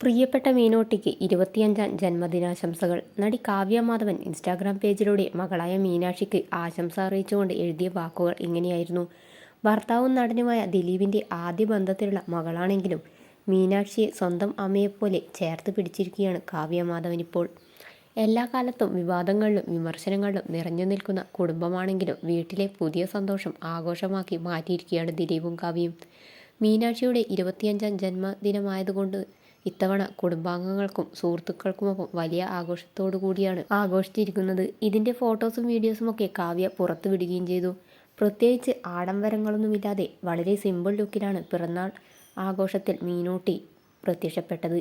പ്രിയപ്പെട്ട മീനോട്ടിക്ക് ഇരുപത്തിയഞ്ചാം ജന്മദിനാശംസകൾ. നടി കാവ്യ മാധവൻ ഇൻസ്റ്റാഗ്രാം പേജിലൂടെ മകളായ മീനാക്ഷിക്ക് ആശംസ അറിയിച്ചുകൊണ്ട് എഴുതിയ വാക്കുകൾ ഇങ്ങനെയായിരുന്നു. ഭർത്താവും നടനുമായ ദിലീപിന്റെ ആദ്യ ബന്ധത്തിലുള്ള മകളാണെങ്കിലും മീനാക്ഷിയെ സ്വന്തം അമ്മയെപ്പോലെ ചേർത്ത് പിടിച്ചിരിക്കുകയാണ് കാവ്യ മാധവൻ ഇപ്പോൾ എല്ലാ കാലത്തും വിവാദങ്ങളിലും വിമർശനങ്ങളിലും നിറഞ്ഞു നിൽക്കുന്ന കുടുംബമാണെങ്കിലും വീട്ടിലെ പുതിയ സന്തോഷം ആഘോഷമാക്കി മാറ്റിയിരിക്കുകയാണ് ദിലീപും കാവ്യയും. മീനാക്ഷിയുടെ ഇരുപത്തിയഞ്ചാം ജന്മദിനമായതുകൊണ്ട് ഇത്തവണ കുടുംബാംഗങ്ങൾക്കും സുഹൃത്തുക്കൾക്കുമൊപ്പം വലിയ ആഘോഷത്തോടു കൂടിയാണ് ആഘോഷിച്ചിരിക്കുന്നത്. ഇതിന്റെ ഫോട്ടോസും വീഡിയോസും ഒക്കെ കാവ്യ പുറത്തുവിടുകയും ചെയ്തു. പ്രത്യേകിച്ച് ആഡംബരങ്ങളൊന്നുമില്ലാതെ വളരെ സിമ്പിൾ ലുക്കിലാണ് പിറന്നാൾ ആഘോഷത്തിൽ മീനൂട്ടി പ്രത്യക്ഷപ്പെട്ടത്.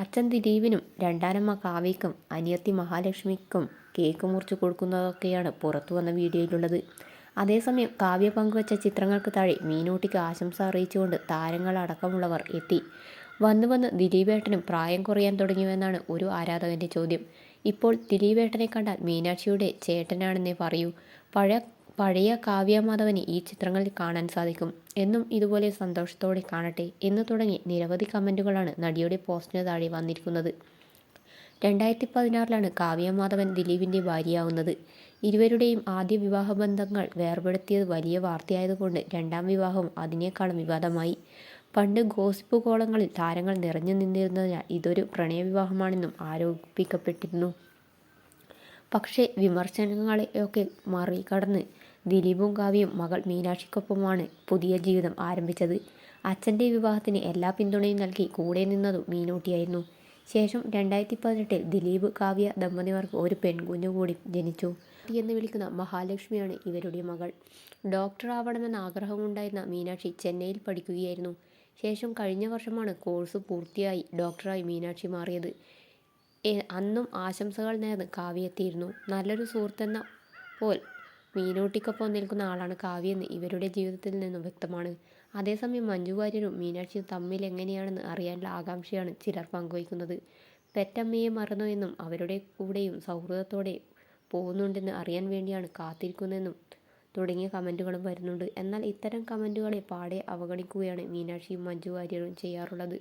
അച്ഛൻ ദിലീപിനും രണ്ടാനമ്മ കാവ്യയ്ക്കും അനിയത്തി മഹാലക്ഷ്മിക്കും കേക്ക് മുറിച്ച് കൊടുക്കുന്നതൊക്കെയാണ് പുറത്തു വന്ന വീഡിയോയിലുള്ളത്. അതേസമയം കാവ്യ പങ്കുവച്ച ചിത്രങ്ങൾക്ക് താഴെ മീനൂട്ടിക്ക് ആശംസ അറിയിച്ചുകൊണ്ട് താരങ്ങളടക്കമുള്ളവർ എത്തി. വന്നു വന്ന് ദിലീപേട്ടനും പ്രായം കുറയാൻ തുടങ്ങിയുവെന്നാണ് ഒരു ആരാധകന്റെ ചോദ്യം. ഇപ്പോൾ ദിലീപേട്ടനെ കണ്ടാൽ മീനാക്ഷിയുടെ ചേട്ടനാണെന്നേ പറയൂ. പഴയ പഴയ കാവ്യമാധവനെ ഈ ചിത്രങ്ങളിൽ കാണാൻ സാധിക്കും. എന്നും ഇതുപോലെ സന്തോഷത്തോടെ കാണട്ടെ എന്ന് തുടങ്ങി നിരവധി കമന്റുകളാണ് നടിയുടെ പോസ്റ്റിന് താഴെ വന്നിരിക്കുന്നത്. രണ്ടായിരത്തി പതിനാറിലാണ് കാവ്യമാധവൻ ദിലീപിന്റെ ഭാര്യയാവുന്നത്. ഇരുവരുടെയും ആദ്യ വിവാഹ ബന്ധങ്ങൾ വേർപെടുത്തിയത് വലിയ വാർത്തയായതുകൊണ്ട് രണ്ടാം വിവാഹം അതിനേക്കാളും വിവാദമായി. പണ്ട് ഗോസിപ്പ് കോളങ്ങളിൽ താരങ്ങൾ നിറഞ്ഞു നിന്നിരുന്നതിനാൽ ഇതൊരു പ്രണയവിവാഹമാണെന്നും ആരോപിക്കപ്പെട്ടിരുന്നു. പക്ഷേ വിമർശനങ്ങളെയൊക്കെ മറികടന്ന് ദിലീപും കാവ്യയും മകൾ മീനാക്ഷിക്കൊപ്പമാണ് പുതിയ ജീവിതം ആരംഭിച്ചത്. അച്ഛന്റെ വിവാഹത്തിന് എല്ലാ പിന്തുണയും നൽകി കൂടെ നിന്നതും മീനൂട്ടിയായിരുന്നു. ശേഷം രണ്ടായിരത്തി പതിനെട്ടിൽ ദിലീപ് കാവ്യ ദമ്പതിമാർക്ക് ഒരു പെൺകുഞ്ഞു കൂടി ജനിച്ചു. എന്ന് വിളിക്കുന്ന മഹാലക്ഷ്മിയാണ് ഇവരുടെ മകൾ. ഡോക്ടർ ആവണമെന്ന ആഗ്രഹമുണ്ടായിരുന്ന മീനാക്ഷി ചെന്നൈയിൽ പഠിക്കുകയായിരുന്നു. ശേഷം കഴിഞ്ഞ വർഷമാണ് കോഴ്സ് പൂർത്തിയായി ഡോക്ടറായി മീനാക്ഷി മാറിയത്. അന്നും ആശംസകൾ നേർന്ന് കാവ്യ എത്തിയിരുന്നു. നല്ലൊരു സുഹൃത്തെന്ന പോൽ മീനൂട്ടിക്കൊപ്പം നിൽക്കുന്ന ആളാണ് കാവ്യെന്ന് ഇവരുടെ ജീവിതത്തിൽ നിന്നും വ്യക്തമാണ്. അതേസമയം മഞ്ജു വാര്യരും മീനാക്ഷിയും തമ്മിൽ എങ്ങനെയാണെന്ന് അറിയാനുള്ള ആകാംക്ഷയാണ് ചിലർ പങ്കുവയ്ക്കുന്നത്. പെറ്റമ്മയെ മറന്നു എന്നും അവരുടെ കൂടെയും സൗഹൃദത്തോടെ പോകുന്നുണ്ടെന്ന് അറിയാൻ വേണ്ടിയാണ് കാത്തിരിക്കുന്നതെന്നും തുടങ്ങിയ കമന്റുകളും വരുന്നുണ്ട്. എന്നാൽ ഇത്തരം കമന്റുകളെ പാടെ അവഗണിക്കുകയാണ് മീനാക്ഷിയും മഞ്ജു വാര്യരും ചെയ്യാറുള്ളത്.